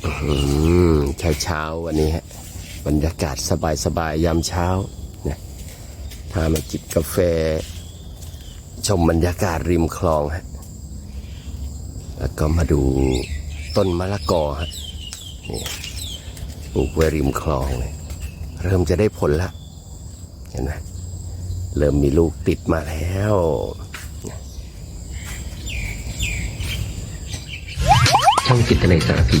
เช้าเช้าวันนี้ฮะบรรยากาศสบายสบายๆยามเช้านะพามาจิบกาแฟ ชมบรรยากาศริมคลองฮะแล้วก็มาดูต้นมะละกอฮะนี่ปลูกไว้ริมคลองเลยเริ่มจะได้ผลละเห็นไหมเริ่มมีลูกติดมาแล้วช่องจิตในสารพี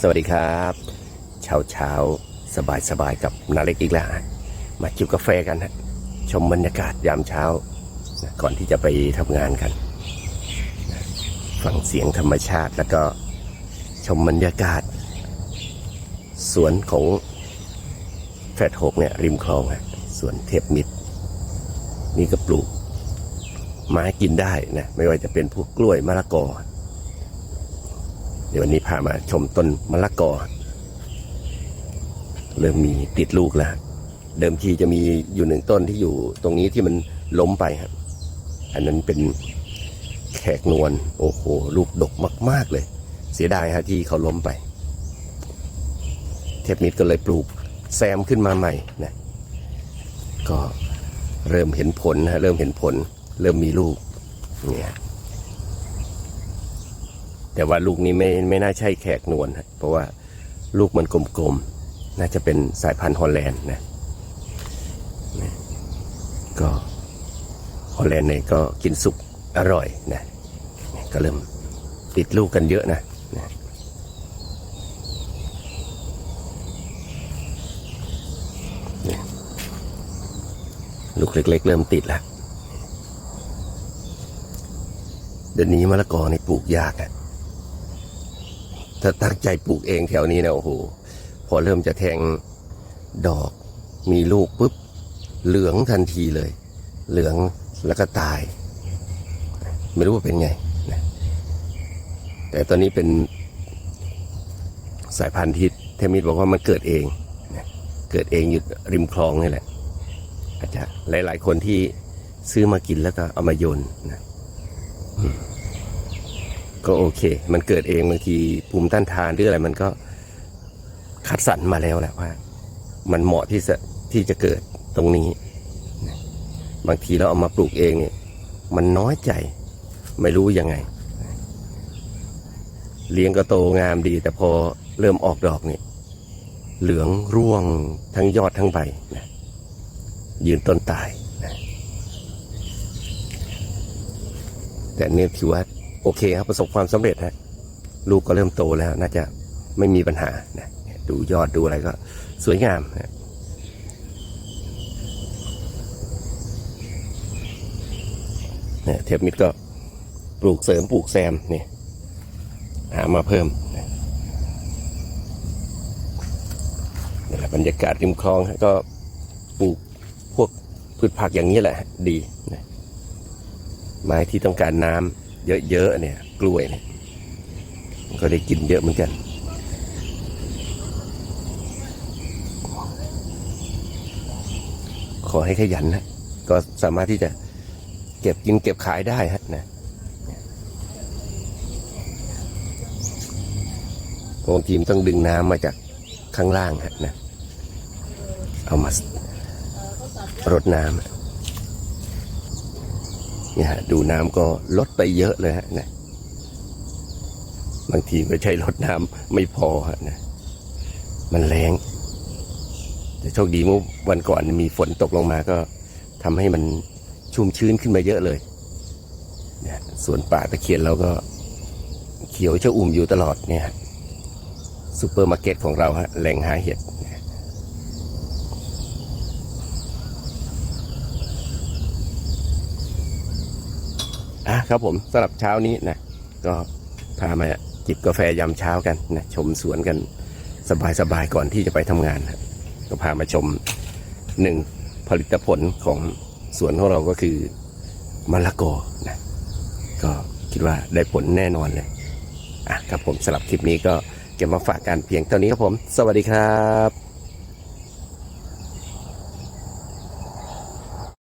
สวัสดีครับเช้าเช้าสบายสบายกับนาเล็กอีกแล้วมาจิบกาแฟกันฮะชมบรรยากาศยามเช้า ก่อนที่จะไปทำงานกันฟังเสียงธรรมชาติแล้วก็ชมบรรยากาศ สวนของแฟดหกเนี่ยริมคลองฮะสวนเทพมิตร นี่ก็ปลูกไม้กินได้นะไม่ว่าจะเป็นพวกกล้วยมะละกอ เดี๋ยววันนี้พามาชมต้นมะละกอ เริ่มมีติดลูกแล้ว เดิมทีจะมีอยู่หนึ่งต้นที่อยู่ตรงนี้ที่มันล้มไปครับ อันนั้นเป็นแขกนวลโอ้โห ลูกดกมาก ๆ เลย เสียดายฮะที่เขาล้มไป เทพมิตรก็เลยปลูกแซมขึ้นมาใหม่นะก็เริ่มเห็นผลนะฮะเริ่มเห็นผล เริ่มมีลูกเนี่ย แต่ว่าลูกนี้ไม่ไม่น่าใช่แขกนวลฮะเพราะว่าลูกมันกลมๆ น่าจะเป็นสายพันธุ์ฮอลแลนด์นะนะก็ฮอลแลนด์เนี่ยก็กินสุกอร่อยนะก็เริ่มติดลูกกันเยอะนะนะลูกเล็ก ๆ เริ่มติดแล้วเดี๋ยวนี้มะละกอในปลูกยากอะ ถ้าตั้งใจปลูกเองแถวนี้นะโอ้โหพอเริ่มจะแทงดอก มีลูกปุ๊บ เหลืองทันทีเลย เหลืองแล้วก็ตาย ไม่รู้ว่าเป็นไงนะแต่ตอนนี้เป็นสายพันธุ์ที่เทมิตบอกว่ามันเกิดเองนะเกิดเองอยู่ริมคลองนี่แหละ อาจจะหลาย ๆ คนที่ซื้อมากินแล้วก็เอามาโยนนะ ก็โอเค มันเกิดเองบางทีภูมิต้านทานหรืออะไรมันก็คัดสรรมาแล้วแหละว่า มันเหมาะที่จะที่จะเกิดตรงนี้ บางทีเราเอามาปลูกเองเนี่ยมันน้อยใจไม่รู้ยังไง เลี้ยงก็โตงามดี แต่พอเริ่มออกดอกเนี่ยเหลืองร่วงทั้งยอดทั้งใบนะยืนต้นตายนะแต่เนี่ยถือว่า โอเคครับประสบความสำเร็จฮะลูกก็เริ่มโตแล้ว น่าจะไม่มีปัญหานะดูยอดดูอะไรก็สวยงามนะเนี่ยเทปมิดก็ปลูกเสริมปลูกแซมเนี่ยหามาเพิ่มนะนี่แหละบรรยากาศริมคลองก็ปลูกพวกพืชผักอย่างนี้แหละ ดีนะไม้ที่ต้องการน้ำ เยอะๆเนี่ย กล้วยเนี่ยมันก็ได้กินเยอะเหมือนกัน ขอให้ขยันนะก็สามารถที่จะเก็บกินเก็บขายได้ฮะนะบางทีมต้องดึงน้ำมาจากข้างล่างฮะนะ เอามารดน้ำ เนี่ยฮะดูน้ำก็ลดไปเยอะเลยฮะนะบางทีก็ใช้ลดน้ำไม่พอฮะนะมันแรงแต่โชคดีเมื่อวันก่อนมีฝนตกลงมาก็ทำให้มันชุ่มชื้นขึ้นมาเยอะเลยเนี่ยสวนป่าตะเคียนเราก็เขียวชอุ่มอยู่ตลอดเนี่ยซูเปอร์มาร์เก็ตของเราฮะแหล่งหาเห็ด น อะครับผมสำหรับเช้านี้นะก็พามาจิบกาแฟยามเช้ากันนะชมสวนกันสบายๆก่อนที่จะไปทำงานนะก็พามาชมหนึ่งผลิตผลของสวนของเราก็คือมะละกอนะก็คิดว่าได้ผลแน่นอนเลยอะครับผมสำหรับคลิปนี้ก็เก็บมาฝากกันเพียงเท่านี้ครับผม สวัสดีครับ